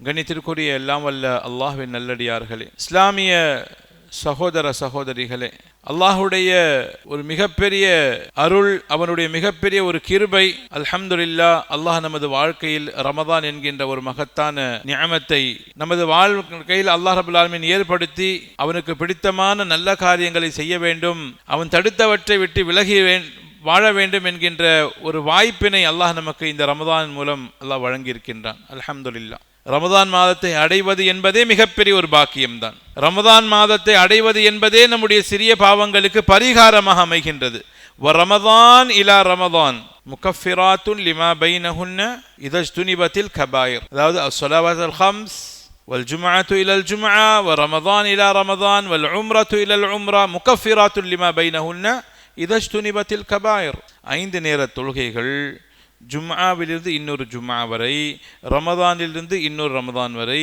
கணித்திற்குரிய எல்லாம் வல்ல அல்லாஹுவின் நல்லடியார்களே. இஸ்லாமிய சகோதர சகோதரிகளே அல்லாஹுடைய ஒரு மிகப்பெரிய அருள் அவனுடைய மிகப்பெரிய ஒரு கிருபை அல்ஹம்துல்லா அல்லாஹ் நமது வாழ்க்கையில் ரமதான் என்கின்ற ஒரு மகத்தான நியமத்தை நமது வாழ்க்கையில் அல்லாஹ் ரபுல் ஏற்படுத்தி அவனுக்கு பிடித்தமான நல்ல காரியங்களை செய்ய வேண்டும் அவன் தடுத்தவற்றை விட்டு விலகி வாழ வேண்டும் என்கின்ற ஒரு வாய்ப்பினை அல்லாஹ் நமக்கு இந்த ரமதான் மூலம் அல்லாஹ் வழங்கியிருக்கின்றான். அல்ஹம்துல்லா ரமதான் மாதத்தை அடைவது என்பதே மிகப்பெரிய ஒரு பாக்கியம்தான் ரமதான் மாதத்தை அடைவது என்பதே நம்முடைய சிறிய பாவங்களுக்கு பரிகாரமாக அமைகின்றது வ ரமதான் இலா ரமதான் முகஃபிராத்துன் லிமா பைனஹுன்ன இதஜ்துனிபத்தில் கபாயிர் அதாவது அஸ்ஸலாவாத் அல் ஹம்ஸ் والجمعة إلى الجمعة ورمضان إلى رمضان والعمرة إلى العمرة مكفرات لما بينهن إذا اجتنبت الكبائر ஐந்து நேர தொழுகைகள் ஜும்ஆவிலிருந்து இன்னொரு ஜும்ஆ வரை ரமதானிலிருந்து இன்னொரு ரமதான் வரை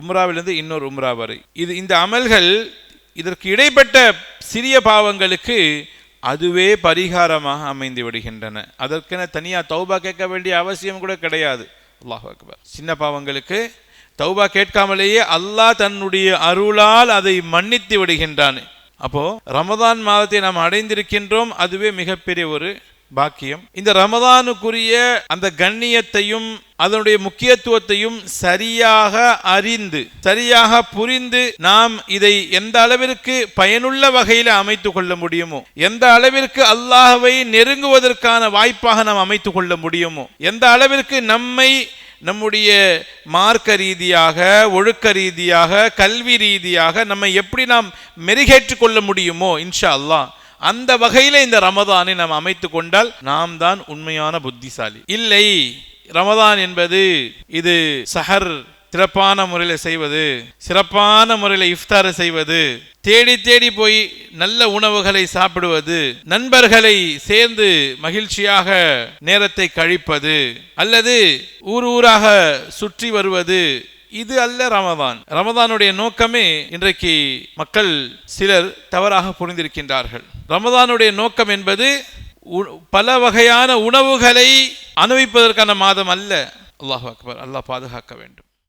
உம்ராவிலிருந்து இன்னொரு உம்ரா வரை. இது இந்த அமல்கள் இதற்கு இடைப்பட்ட சிறிய பாவங்களுக்கு அதுவே பரிகாரமாக அமைந்து விடுகின்றன. அதற்கென தனியாக தௌபா கேட்க வேண்டிய அவசியம் கூட கிடையாது. அல்லாஹ் அக்பர். சின்ன பாவங்களுக்கு தௌபா கேட்காமலேயே அல்லாஹ் தன்னுடைய அருளால் அதை மன்னித்து விடுகின்றான். அப்போ ரமதான் மாதத்தை நாம் அடைந்திருக்கின்றோம் அதுவே மிகப்பெரிய ஒரு பாக்கியம். இந்த ரமதானுக்குரிய அந்த கண்ணியத்தையும் அதனுடைய முக்கியத்துவத்தையும் சரியாக அறிந்து சரியாக புரிந்து நாம் இதை எந்த அளவிற்கு பயனுள்ள வகையில் அமைத்து கொள்ள முடியுமோ எந்த அளவிற்கு அல்லாஹவை நெருங்குவதற்கான வாய்ப்பாக நாம் அமைத்து கொள்ள முடியுமோ எந்த அளவிற்கு நம்மை நம்முடைய மார்க்க ரீதியாக ஒழுக்க ரீதியாக கல்வி ரீதியாக நம்மை எப்படி நாம் மெருகேற்றுக் கொள்ள முடியுமோ இன்ஷா அல்லாஹ் அந்த வகையில இந்த ரமதானை நாம் அமைத்து கொண்டால் நாம் தான் உண்மையான புத்திசாலி. இல்லை ரமதான் என்பது இது சஹர் சிறப்பான முறையில் செய்வது சிறப்பான முறையில் இஃப்தார் செய்வது தேடி தேடி போய் நல்ல உணவுகளை சாப்பிடுவது நண்பர்களை சேர்ந்து மகிழ்ச்சியாக நேரத்தை கழிப்பது அல்லது ஊர் ஊராக சுற்றி வருவது இது அல்ல ரமதான். ரமதானுடைய நோக்கமே இன்றைக்கு மக்கள் சிலர் தவறாக புரிந்திருக்கின்றார்கள். ரமதானுடைய நோக்கம் என்பது உ- பல வகையான உணவுகளை அனுபவிப்பதற்கான மாதம் அல்ல. அல்லாஹ் அக்பர். அல்லாஹ் பாதுகாக்க வேண்டும்.